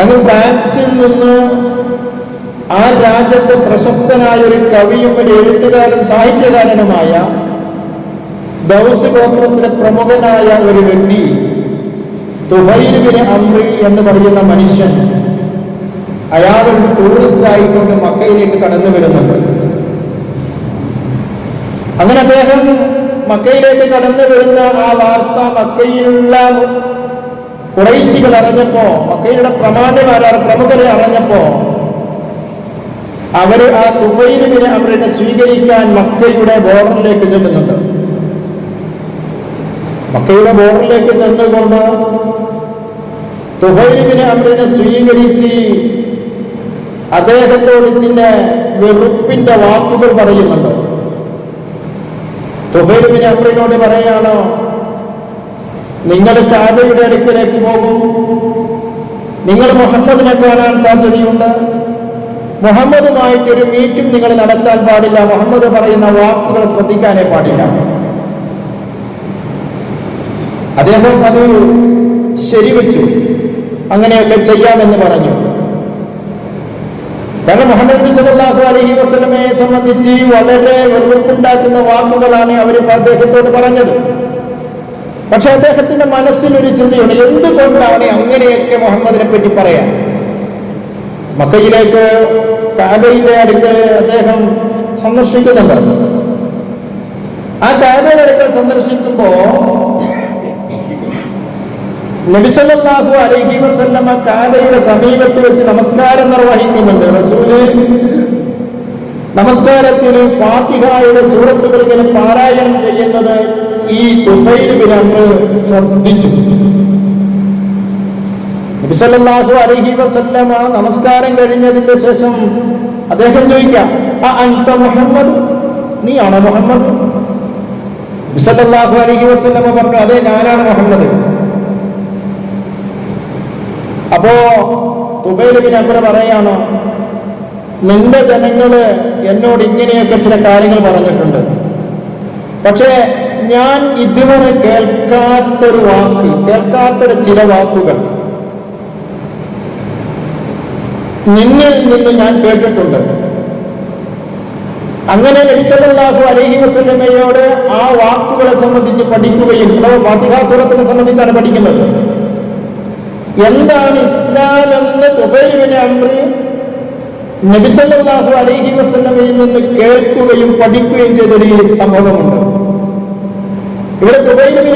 അങ്ങ് ഫ്രാൻസിൽ നിന്ന് ആ രാജ്യത്തെ പ്രശസ്തനായ ഒരു കവിയും ഒരു എഴുത്തുകാരനും സാഹിത്യകാരനുമായ ദൗസ് ഗോത്രത്തിലെ പ്രമുഖനായ ഒരു വ്യക്തി തുഹൈരുവിനെ അമ്രി എന്ന് പറയുന്ന മനുഷ്യൻ അയാൾ ടൂറിസ്റ്റ് ആയിക്കൊണ്ട് മക്കയിലേക്ക് കടന്നു വരുന്നുണ്ട്. അങ്ങനെ അദ്ദേഹം മക്കയിലേക്ക് കടന്നു വരുന്ന ആ വാർത്ത മക്കയിലുള്ള കുറൈശികൾ അറിഞ്ഞപ്പോ മക്കയുടെ പ്രമാണിമാരാണ് പ്രമുഖരെ അറിഞ്ഞപ്പോ അവർ ആ തുഫൈലുവിനെ അവരുടെ സ്വീകരിക്കാൻ മക്കയുടെ ബോർഡറിലേക്ക് ചെല്ലുന്നുണ്ട്. മക്കയുടെ ബോർഡറിലേക്ക് ചെന്നുകൊണ്ട് തുഫൈലുവിനെ അവരുടെ സ്വീകരിച്ച് അദ്ദേഹത്തോട് ചില വെറുപ്പിന്റെ വാക്കുകൾ പറയുന്നുണ്ട്. തുഫൈലുവിനെ അമ്രിനോട് പറയാണ് നിങ്ങൾ കാബയുടെ അടുക്കിലേക്ക് പോകും. നിങ്ങൾ മുഹമ്മദിനെ കാണാൻ സാധ്യതയുണ്ട്. മുഹമ്മദുമായിട്ടൊരു മീറ്റും നിങ്ങൾ നടത്താൻ പാടില്ല. മുഹമ്മദ് പറയുന്ന വാക്കുകൾ ശ്രദ്ധിക്കാനേ പാടില്ല. അദ്ദേഹം അത് ശരിവെച്ചു അങ്ങനെയൊക്കെ ചെയ്യാമെന്ന് പറഞ്ഞു. കാരണം മുഹമ്മദ് നബി അലഹി വസ്ലമയെ സംബന്ധിച്ച് വളരെ വെറുപ്പുണ്ടാക്കുന്ന വാക്കുകളാണ് അവർ അദ്ദേഹത്തോട് പറഞ്ഞത്. പക്ഷെ അദ്ദേഹത്തിന്റെ മനസ്സിൽ ഒരു ചിന്തയുണ്ട്. എന്തുകൊണ്ടാണ് അങ്ങനെയൊക്കെ മുഹമ്മദിനെ പറ്റി പറയാൻ? മക്കയിലേക്ക് കാബയിലെ അടുക്കൽ അദ്ദേഹം സന്ദർശിക്കുന്നുണ്ട് ആ കാബയുടെ അടുക്കൽ സന്ദർശിക്കുമ്പോ നബിസല്ലാഹു അലൈഹി വസല്ലമ കാബയുടെ സമീപത്ത് വെച്ച് നമസ്കാരം നിർവഹിക്കുന്നുണ്ട്. റസൂൽ നമസ്കാരത്തിൽ ഫാത്തിഹായുടെ സൂറത്തുകൾ ഇങ്ങനെ പാരായണം ചെയ്യുന്നത് ഈ തുഫൈലുവിനങ്ങൾ ശ്രദ്ധിച്ചു. നബിസല്ലാഹു അലൈഹി വസല്ലമ നമസ്കാരം കഴിഞ്ഞതിന്റെ ശേഷം അദ്ദേഹം ചോദിക്കാം ആ അൻത മുഹമ്മദ്? നീയാണോ മുഹമ്മദ്? നബിസല്ലാഹു അലൈഹി വസല്ലമ പറഞ്ഞു അതെ ഞാനാണ് മുഹമ്മദ്. അപ്പോ തുബൈലുബിൻ അമ്പര പറയാണ് നിന്റെ ജനങ്ങൾ എന്നോട് ഇങ്ങനെയൊക്കെ ചില കാര്യങ്ങൾ പറഞ്ഞിട്ടുണ്ട്. പക്ഷേ ഞാൻ ഇതുവരെ കേൾക്കാത്തൊരു വാക്ക് കേൾക്കാത്തൊരു ചില വാക്കുകൾ. നിന്നിൽ നിന്ന് ഞാൻ കേട്ടിട്ടുണ്ട്. അങ്ങനെ നബിസല്ലാഹു അലഹി വസ്ലമയോട് ആ വാക്കുകളെ സംബന്ധിച്ച് പഠിക്കുകയും ഫാത്തിഹാസുരത്തിനെ സംബന്ധിച്ചാണ് പഠിക്കുന്നത്. എന്താണ് ഇസ്ലാം എന്ന് തുബൈബിന് അമ്രി നബിസല്ലാഹു അലൈഹി വസല്ലമയിൽ നിന്ന് കേൾക്കുകയും പഠിക്കുകയും ചെയ്തൊരു സംഭവമുണ്ട് ഇവിടെ തുബൈബിനെ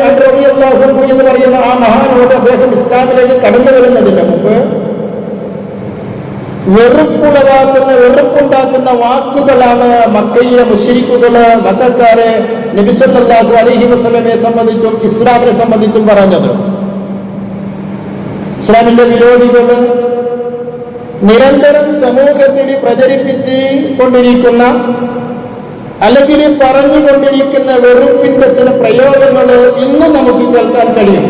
അൻറോദിയല്ലാഹു എന്ന് പറയുന്ന ആ മഹാനോട് അദ്ദേഹം ഇസ്ലാമിലേക്ക് കടന്നു വരുന്നതിന് മുമ്പ് വെറുപ്പുളവാക്കുന്ന വെറുപ്പുണ്ടാക്കുന്ന വാക്കുകളാണ് മക്കയിലെ മുഷരിക്കുകൾ മക്കാരെ നബിസല്ലാഹു അലൈഹി വസല്ലമയെ സംബന്ധിച്ചും ഇസ്ലാമിനെ സംബന്ധിച്ചും പറഞ്ഞത്. ഇസ്ലാമിന്റെ വിരോധികൾ നിരന്തരം സമൂഹത്തിന് പ്രചരിപ്പിച്ച് കൊണ്ടിരിക്കുന്ന അല്ലെങ്കിൽ പറഞ്ഞുകൊണ്ടിരിക്കുന്ന വെറുപ്പിന്റെ ചില പ്രയോഗങ്ങൾ ഇന്നും നമുക്ക് കേൾക്കാൻ കഴിയും.